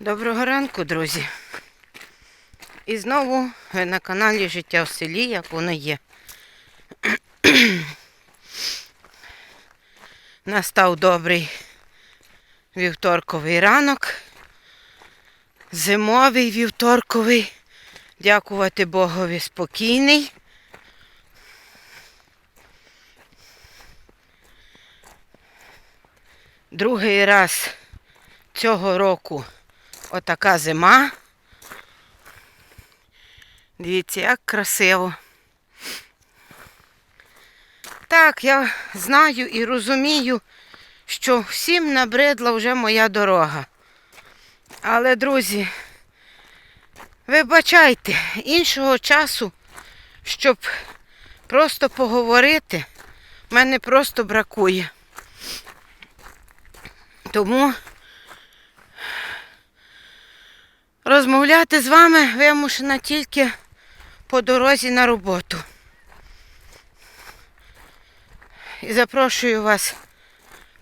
Доброго ранку, друзі. І знову на каналі Життя в селі, як воно є. Настав добрий вівторковий ранок. Зимовий вівторковий. Дякувати Богові спокійний. Другий раз цього року отака зима. Дивіться, як красиво. Так, я знаю і розумію, що всім набридла вже моя дорога. Але, друзі, вибачайте, іншого часу, щоб просто поговорити, в мене просто бракує. Тому розмовляти з вами вимушена тільки по дорозі на роботу. І запрошую вас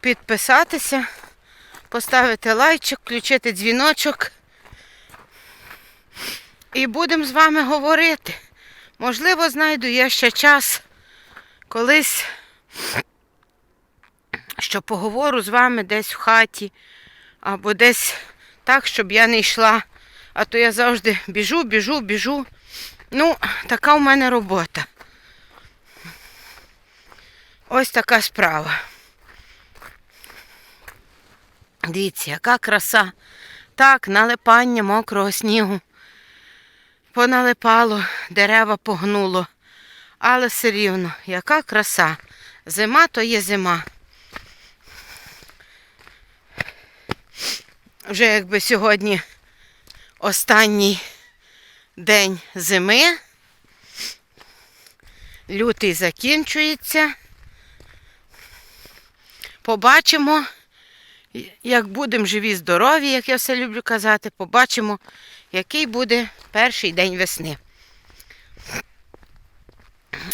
підписатися, поставити лайчик, включити дзвіночок. І будемо з вами говорити. Можливо, знайду я ще час колись, що поговорю з вами десь в хаті, або десь так, щоб я не йшла. А то я завжди біжу, біжу, біжу. Ну, така в мене робота. Ось така справа. Дивіться, яка краса. Так, налипання мокрого снігу. Поналипало, дерева погнуло. Але все рівно, яка краса. Зима то є зима. Вже якби сьогодні останній день зими. Лютий закінчується. Побачимо, як будемо живі, здорові, як я все люблю казати, побачимо, який буде перший день весни.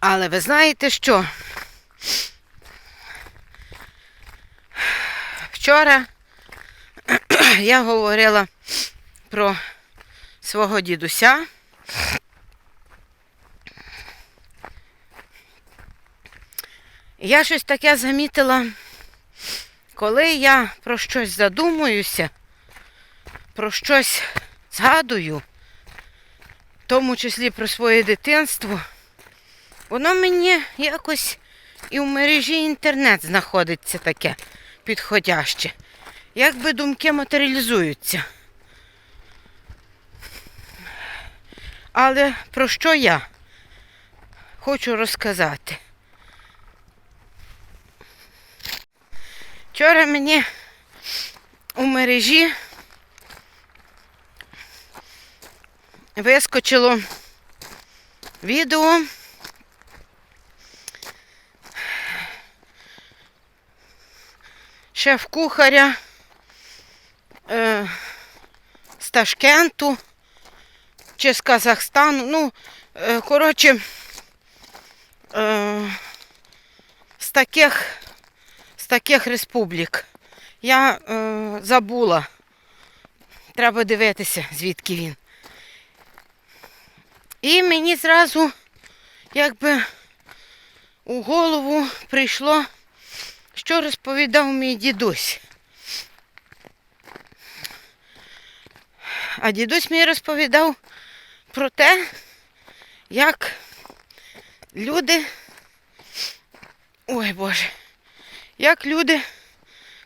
Але ви знаєте що? Вчора я говорила про свого дідуся. Я щось таке замітила, коли я про щось задумуюся, про щось згадую, в тому числі про своє дитинство, воно мені якось і в мережі інтернет знаходиться таке підходяще. Якби думки матеріалізуються. Але про що я хочу розказати? Вчора мені у мережі вискочило відео. Шеф-кухаря е, з Ташкенту чи з Казахстану. Ну, е, коротше, е, з таких з таких республік. Я е, забула. Треба дивитися, звідки він. І мені зразу, якби у голову прийшло, що розповідав мій дідусь. А дідусь мені розповідав про те, як люди. Ой Боже, як люди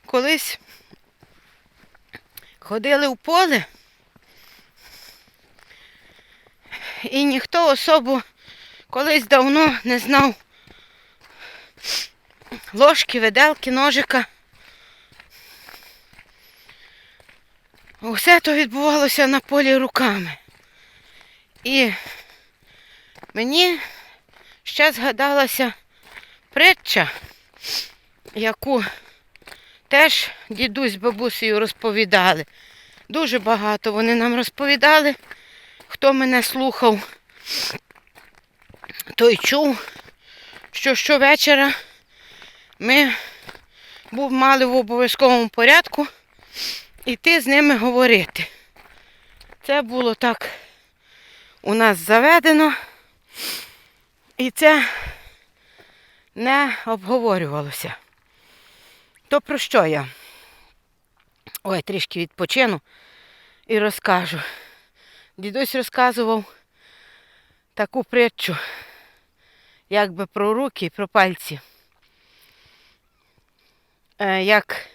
колись ходили в поле, і ніхто особо колись давно не знав ложки, виделки, ножика. Усе то відбувалося на полі руками. І мені ще згадалася притча, яку теж дідусь з бабусею розповідали. Дуже багато вони нам розповідали. Хто мене слухав, той чув, що щовечора ми був, мали в обов'язковому порядку йти з ними говорити. Це було так у нас заведено. І це не обговорювалося. То про що я? Ой, трішки відпочину і розкажу. Дідусь розказував таку притчу, якби про руки про пальці. Е, як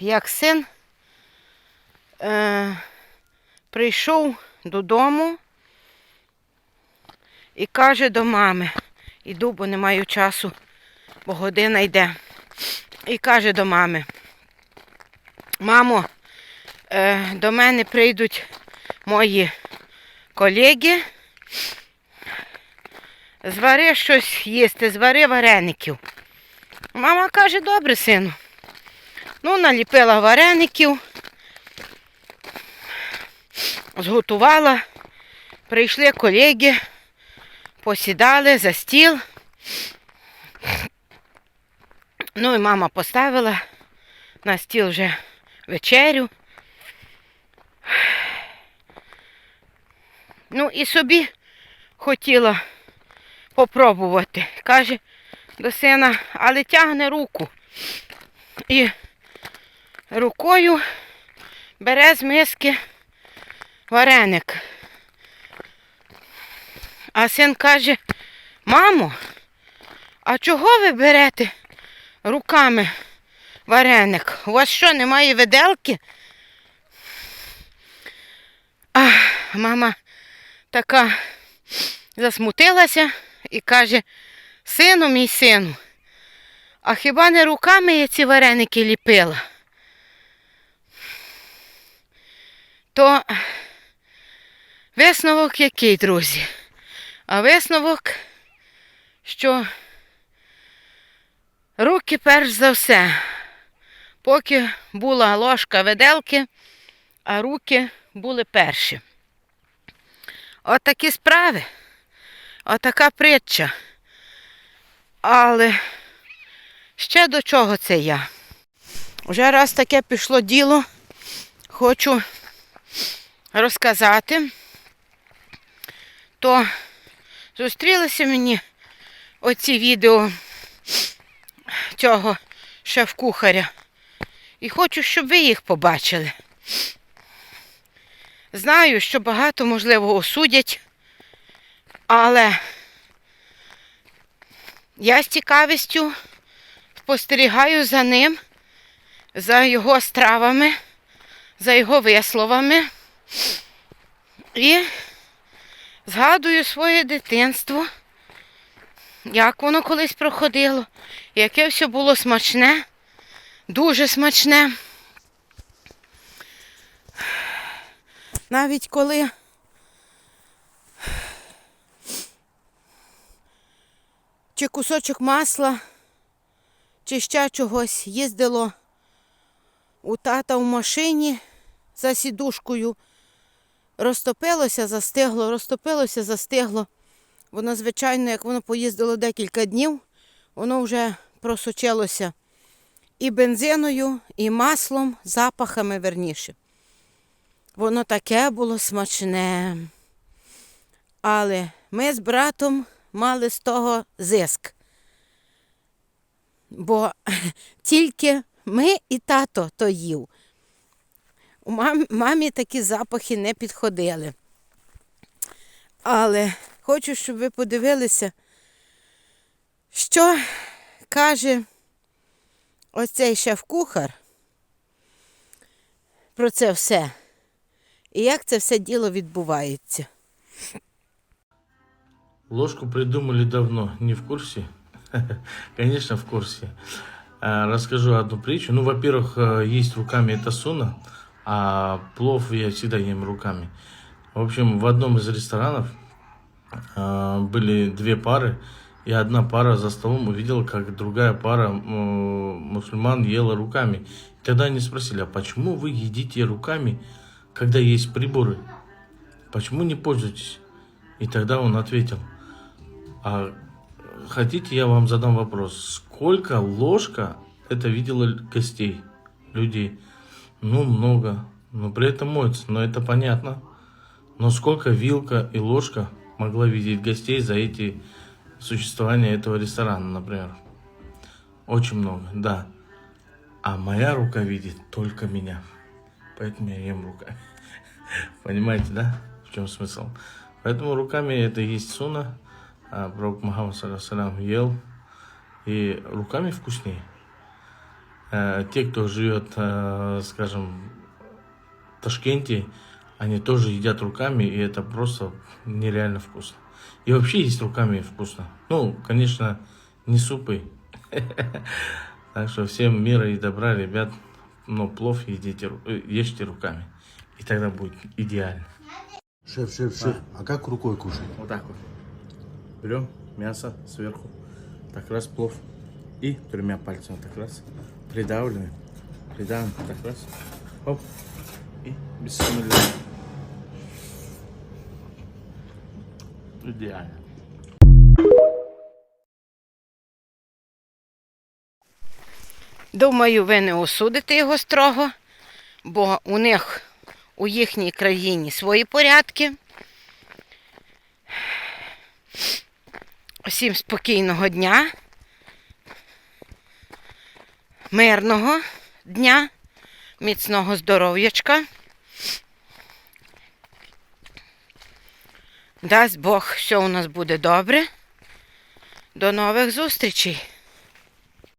як син е, прийшов додому і каже до мами, іду, бо не маю часу, бо година йде. І каже до мами, мамо, е, до мене прийдуть мої колеги, звари щось їсти, звари вареників. Мама каже, добре, сину. Ну, наліпила вареників, зготувала, прийшли колеги, посідали за стіл. Ну і мама поставила на стіл вже вечерю. Ну і собі хотіла попробувати. Каже до сина, але тягне руку. І рукою бере з миски вареник. А син каже, мамо, а чого ви берете руками вареник? У вас що, немає виделки? А мама така засмутилася і каже, сину мій сину, а хіба не руками я ці вареники ліпила? То висновок який, друзі? А висновок, що руки перш за все, поки була ложка виделки, а руки були перші. От справи, отака притча. Але ще до чого це я? Вже раз таке пішло діло, хочу розказати, то зустрілися мені оці відео цього шеф-кухаря. І хочу, щоб ви їх побачили. Знаю, що багато, можливо, осудять, але я з цікавістю спостерігаю за ним, за його стравами, за його висловами і згадую своє дитинство, як воно колись проходило, яке все було смачне, дуже смачне. Навіть коли чи кусочок масла, чи ще чогось їздило у тата в машині за сідушкою, розтопилося, застигло, розтопилося, застигло. Воно, звичайно, як воно поїздило декілька днів, воно вже просочилося і бензиною, і маслом, запахами верніше. Воно таке було смачне. Але ми з братом мали з того зиск. Бо тільки ми і тато то їв. У мам, мамі такі запахи не підходили. Але хочу, щоб ви подивилися, що каже ось цей шеф-кухар про це все. І як це все діло відбувається. Ложку придумали давно, не в курсе? Конечно, в курсе. А, Расскажу одну притчу. Ну, во-первых, э, есть руками это суна, А плов я всегда ем руками. В общем, в одном из ресторанов а, были две пары, и одна пара за столом увидела, как другая пара м, мусульман ела руками. Тогда они спросили, а почему вы едите руками, когда есть приборы? Почему не пользуетесь? И тогда он ответил, а хотите, я вам задам вопрос, сколько ложка это видела гостей? людей, ну, много, но при этом моются, но это понятно. Но сколько вилка и ложка могла видеть гостей за эти существования этого ресторана, например? Очень много, да. А моя рука видит только меня. Поэтому я ем руками. Понимаете, да? В чем смысл? Поэтому руками это есть суна. А Пророк Мухаммад ел. И руками вкуснее. Э, Те, кто живет, э, скажем, в Ташкенте, они тоже едят руками, и это просто нереально вкусно. И вообще есть руками вкусно. Ну, конечно, не супы. Так что всем мира и добра, ребят. Но плов едите, э, ешьте руками. И тогда будет идеально. Шеф, шеф, шеф, а как рукой кушать? Вот так вот. Берем мясо сверху. Так раз плов. И тремя пальцами так раз. Придавливаем. Придавливаем так раз. Оп. И бисмилля. Идеально. Думаю, ви не осудите його строго, бо у них у їхній країні свої порядки. Всім спокійного дня, мирного дня, міцного здоров'ячка. Дасть Бог, все у нас буде добре. До нових зустрічей!